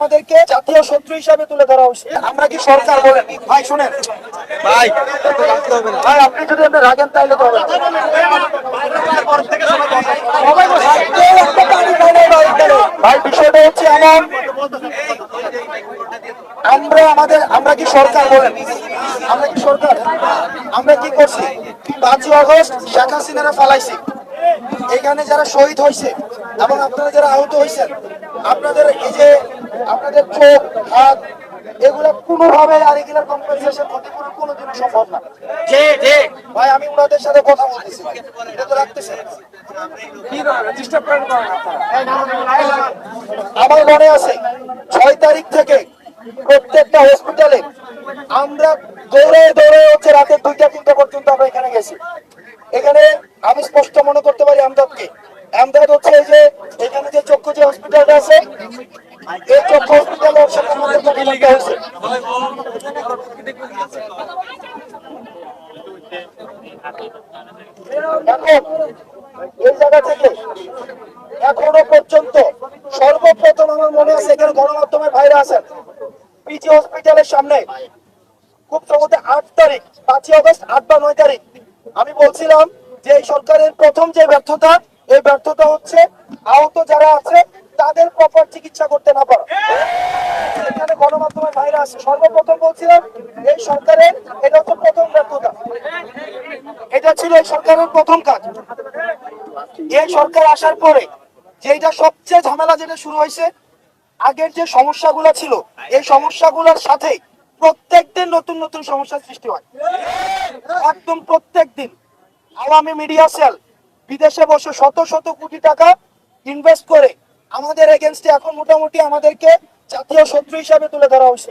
আমাদেরকে জাতীয় শত্রু হিসাবে তুলে ধরা হয়েছে আমরা কি সরকার বলেন? ভাই শুনেন। ভাই। ভাই আপনি যদি আপনি রাখেন তাহলে তো হবে। ভাই বিষয়টা হচ্ছে এমন। আমরা আমাদের আমরা কি সরকার বলেন? আমরা কি সরকার? আমরা কি করছি? পাঁচই আগস্ট শেখ হাসিনারা ফালাইছি। এখানে যারা শহীদ হয়েছে এবং আপনারা যারা আহত হয়েছেন আপনাদের এই যে আপনাদের চোখ হাত এগুলা কোনোভাবে আর এগুলার কম্পেনসেশন ক্ষতিপূরণ কোনোদিনও সম্ভব না। ভাই আমি ওনাদের সাথে কথা বলতেছি। এটা তো রাখতেছেন আমার মনে আছে ছয় তারিখ থেকে প্রত্যেকটা হসপিটালে আমরা দৌড়ে দৌড়ে হচ্ছে রাতে দুইটা তিনটা পর্যন্ত আমরা এখানে গেছি। এখানে আমি স্পষ্ট মনে করতে পারি আমদাদকে। আমদাদ হচ্ছে এই যে, এখানে যে চক্ষু যে হসপিটালটা আছে, এই চক্ষু এই জায়গা থেকে এখনও পর্যন্ত সর্বপ্রথম মনে গণমাধ্যমের পিজি হসপিটালের সামনে আট তারিখ, পাঁচই অগস্ট আট বা নয় তারিখ আমি বলছিলাম যে এই সরকারের প্রথম যে ব্যর্থতা, এই ব্যর্থতা হচ্ছে আহত যারা আছে, তাদের প্রপার চিকিৎসা করতে না পারা। এখানে গণমাধ্যমের ভাইরা আছে সর্বপ্রথম বলছিলাম, এই সরকারের এটা হচ্ছে প্রথম ব্যর্থতা। এটা ছিল এই সরকারের প্রথম কাজ। এই সরকার আসার পরে যেটা সবচেয়ে ঝামেলা যেটা শুরু হয়েছে, আগের যে সমস্যাগুলো ছিল, এই সমস্যাগুলোর সাথে প্রত্যেকদিন নতুন নতুন সমস্যার সৃষ্টি হয়। একদম প্রত্যেক দিন আওয়ামী মিডিয়া সেল, বিদেশে বসে শত শত কোটি টাকা ইনভেস্ট করে আমাদের এগেনস্টে এখন মোটামুটি আমাদেরকে জাতীয় শত্রু হিসাবে তুলে ধরা হয়েছে।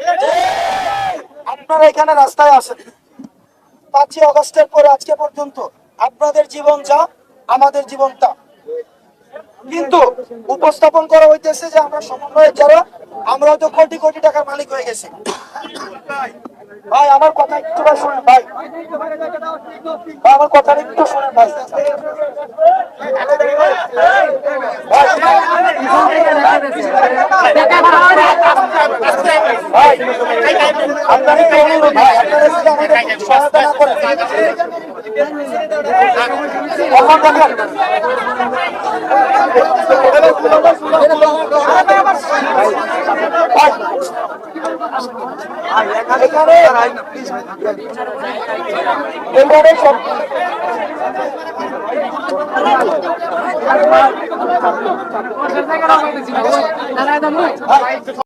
আপনারা এখানে রাস্তায় আছেন। পাঁচই অগস্টের পরে আজকে পর্যন্ত আপনাদের জীবন যা, আমাদের জীবন তা। কিন্তু উপস্থাপন করা হইতেছে যে আমরা সমন্বয়ের যারা আমরা হয়তো কোটি কোটি টাকার মালিক হয়ে গেছি। ভাই আমার কথা একটু ভাই শুনেন ভাই। আমার কথা একটু শুনেন ভাই। ভাই আপনারা একটু অনুরোধ ভাই